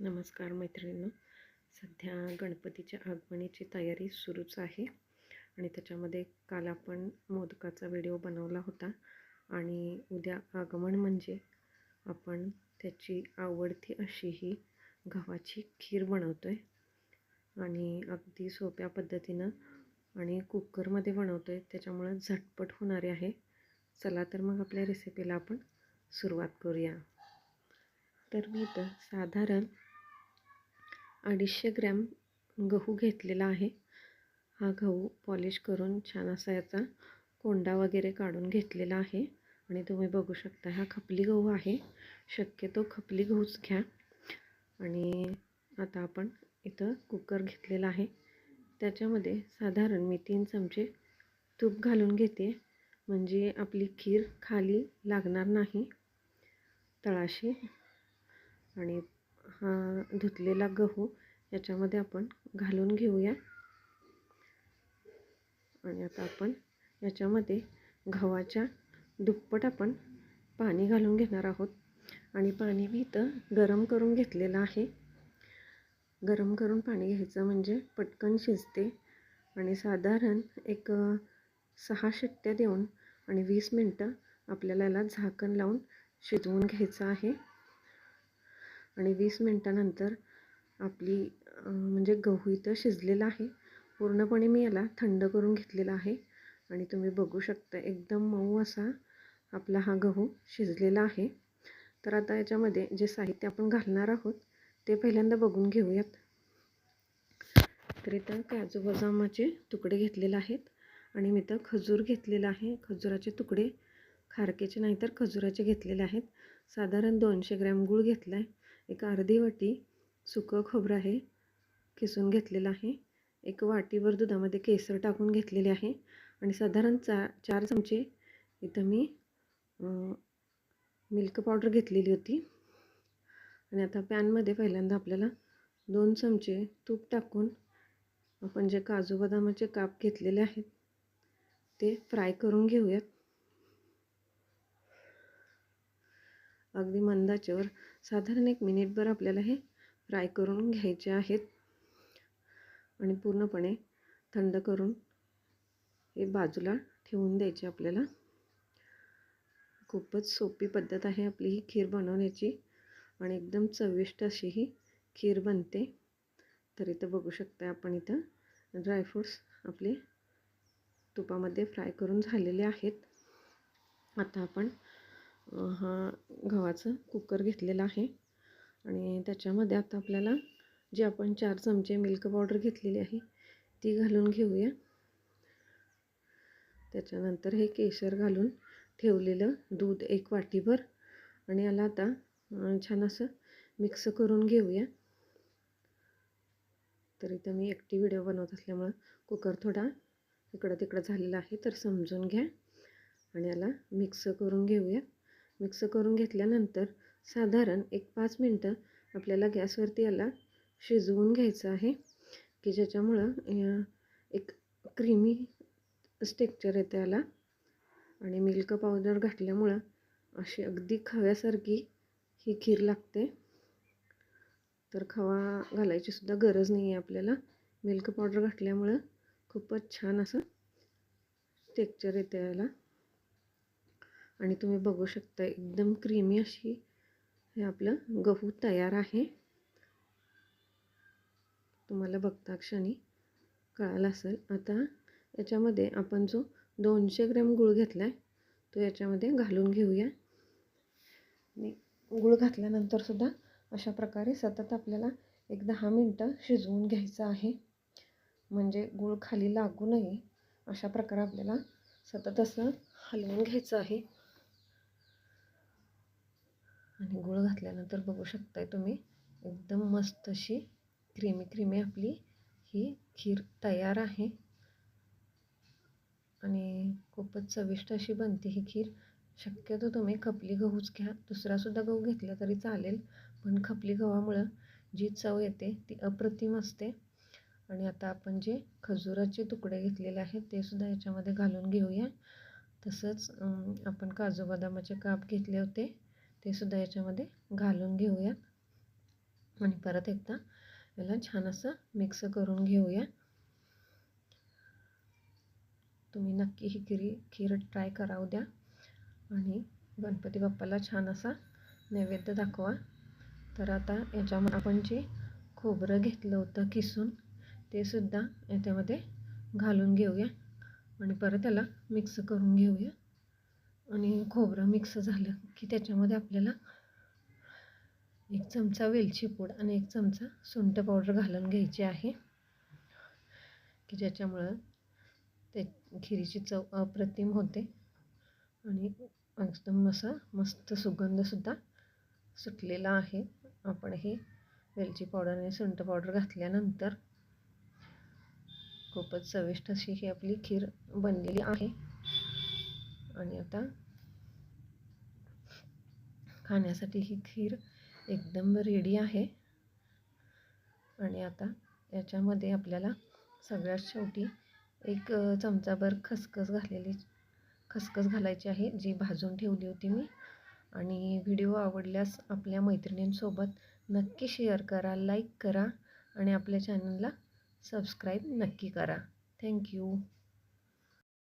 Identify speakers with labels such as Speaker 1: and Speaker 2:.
Speaker 1: नमस्कार मैत्रिणींनो. सध्या गणपतीच्या आगमनीची तयारी सुरूच आहे आणि त्याच्यामध्ये काल आपण मोदकाचा व्हिडिओ बनवला होता आणि उद्या आगमन म्हणजे आपण त्याची आवडती अशी ही गव्हाची खीर बनवतो आहे आणि अगदी सोप्या पद्धतीनं आणि कुकरमध्ये बनवतो आहे त्याच्यामुळं झटपट होणारे आहे. चला तर मग आपल्या रेसिपीला आपण सुरुवात करूया. तर मी इथं साधारण अडीचशे ग्रॅम गहू घेतलेला आहे. हा गहू पॉलिश करून छान असा याचा कोंडा वगैरे काढून घेतलेला आहे. आणि तुम्ही बघू शकता हा खपली गहू आहे. शक्यतो खपली गहूच घ्या. आणि आता आपण इथं कुकर घेतलेला आहे. त्याच्यामध्ये साधारण मी तीन चमचे तूप घालून घेते. म्हणजे आपली खीर खाली लागणार नाही. तळाशी. आणि हा धुतलेला गहू याच्यामध्ये आपण घालून घेऊया. आणि आता आपण याच्यामध्ये गव्हाच्या दुप्पट आपण पाणी घालून घेणार आहोत. आणि पाणी मी इथं गरम करून घेतलेलं आहे. गरम करून पाणी घ्यायचं म्हणजे पटकन शिजते. आणि साधारण एक सहा शिट्ट्या देऊन आणि वीस मिनटं आपल्याला याला झाकण लावून शिजवून घ्यायचं आहे. आणि वीस मिनटानंतर आपली म्हणजे गहू इथं शिजलेला आहे. पूर्णपणे मी याला थंड करून घेतलेला आहे. आणि तुम्ही बघू शकता एकदम मऊ असा आपला हा गहू शिजलेला आहे. तर आता याच्यामध्ये जे साहित्य आपण घालणार आहोत ते पहिल्यांदा बघून घेऊयात. तर इथं काजू बदामाचे तुकडे घेतलेले आहेत. आणि मी इथं खजूर घेतलेला आहे. खजुराचे तुकडे खारकेचे नाही तर खजुराचे घेतलेले आहेत. साधारण दोनशे ग्रॅम गूळ घेतला आहे एक अर्धी वाटी सुकं खोबरं आहे किसून घेतलेलं आहे. एक वाटीवर दुधामध्ये केसर टाकून घेतलेले आहे. आणि साधारण चा चार चमचे इथं मी मिल्क पावडर घेतलेली होती. आणि आता पॅनमध्ये पहिल्यांदा आपल्याला दोन चमचे तूप टाकून आपण जे काजू बदामाचे काप घेतलेले आहेत ते फ्राय करून घेऊयात. अगदी मंदाच्यावर साधारण एक मिनिटभर आपल्याला हे फ्राय करून घ्यायचे आहेत. आणि पूर्णपणे थंड करून हे बाजूला ठेवून द्यायचे आपल्याला. खूपच सोपी पद्धत आहे आपली ही खीर बनवण्याची. आणि एकदम चविष्ट अशी ही खीर बनते. तर इथं बघू शकता आपण इथं ड्रायफ्रूट्स आपले तुपामध्ये फ्राय करून झालेले आहेत. आता आपण हा गव्हाचं कुकर घेतलेला आहे. आणि त्याच्यामध्ये आता आपल्याला जे आपण चार चमचे मिल्क पावडर घेतलेली आहे ती घालून घेऊया. त्याच्यानंतर हे केशर घालून ठेवलेलं दूध एक वाटीभर. आणि याला आता छान असं मिक्स करून घेऊया. तर इथं मी एकटी व्हिडिओ बनवत असल्यामुळं कुकर थोडा इकडं तिकडं झालेला आहे तर समजून घ्या. आणि याला मिक्स करून घेऊया. मिक्स करून घेतल्यानंतर साधारण एक पाच मिनटं आपल्याला गॅसवरती याला शिजवून घ्यायचं आहे की ज्याच्यामुळं एक क्रीमी स्टेक्चर येते याला आणि मिल्क पावडर घातल्यामुळं अशी अगदी खव्यासारखी ही खीर लागते. तर खवा घालायची सुद्धा गरज नाही आहे आपल्याला. मिल्क पावडर घातल्यामुळं खूपच छान असं टेक्चर येतं याला आणि तुम्ही बघू शकता एकदम क्रीमी अशी हे आपलं गहू तयार आहे. तुम्हाला बघता क्षणी कळालं असेल. आता याच्यामध्ये आपण जो दोनशे ग्रॅम गूळ घेतला आहे तो याच्यामध्ये घालून घेऊया. आणि गूळ घातल्यानंतरसुद्धा अशा प्रकारे सतत आपल्याला एक दहा मिनटं शिजवून घ्यायचं आहे. म्हणजे गूळ खाली लागू नये अशा प्रकारे आपल्याला सतत असं हलवून घ्यायचं आहे. आणि गूळ घातल्यानंतर बघू शकताय तुम्ही एकदम मस्त अशी क्रीमी क्रीमी आपली ही खीर तयार आहे. आणि खूपच चविष्ट अशी बनते ही खीर. शक्यतो तुम्ही खपली गहूच घ्या. दुसरासुद्धा गहू घेतला तरी चालेल पण खपली गव्हामुळं जी चव येते ती अप्रतिम असते. आणि आता आपण जे खजुराचे तुकडे घेतलेले आहेत ते सुद्धा याच्यामध्ये घालून घेऊया. तसंच आपण काजू बदामाचे काप घेतले होते. ते सुद्धा याच्यामध्ये घालून घेऊया. आणि परत एकदा याला छान असं मिक्स करून घेऊया. तुम्ही नक्की ही खिरी खीर ट्राय करा उद्या आणि गणपती बाप्पाला छान असा नैवेद्य दाखवा. तर आता याच्यामध्ये आपण जे खोबरं घेतलं होतं किसून ते सुद्धा याच्यामध्ये घालून घेऊया. आणि परत त्याला मिक्स करून घेऊया. आणि खोबरं मिक्स झालं की त्याच्यामध्ये आपल्याला एक चमचा वेलची पूड आणि एक चमचा सुंठ पावडर घालून घ्यायची आहे की ज्याच्यामुळं ते खिरीची चव अप्रतिम होते आणि एकदम असा मस्त सुगंधसुद्धा सुटलेला आहे. आपण हे वेलची पावडर आणि सुंठ पावडर घातल्यानंतर खूपच चविष्ट अशी ही आपली खीर बनलेली आहे. आणि आता खाण्यासाठी ही खीर एकदम रेडी आहे. आणि आता याच्यामध्ये आपल्याला सगळ्यात शेवटी एक चमचाभर खसखस घातलेली खसखस घालायची आहे जी भाजून ठेवली होती मी. आणि व्हिडिओ आवडल्यास आपल्या मैत्रिणींसोबत नक्की शेअर करा लाईक करा आणि आपल्या चॅनलला सबस्क्राईब नक्की करा. थँक्यू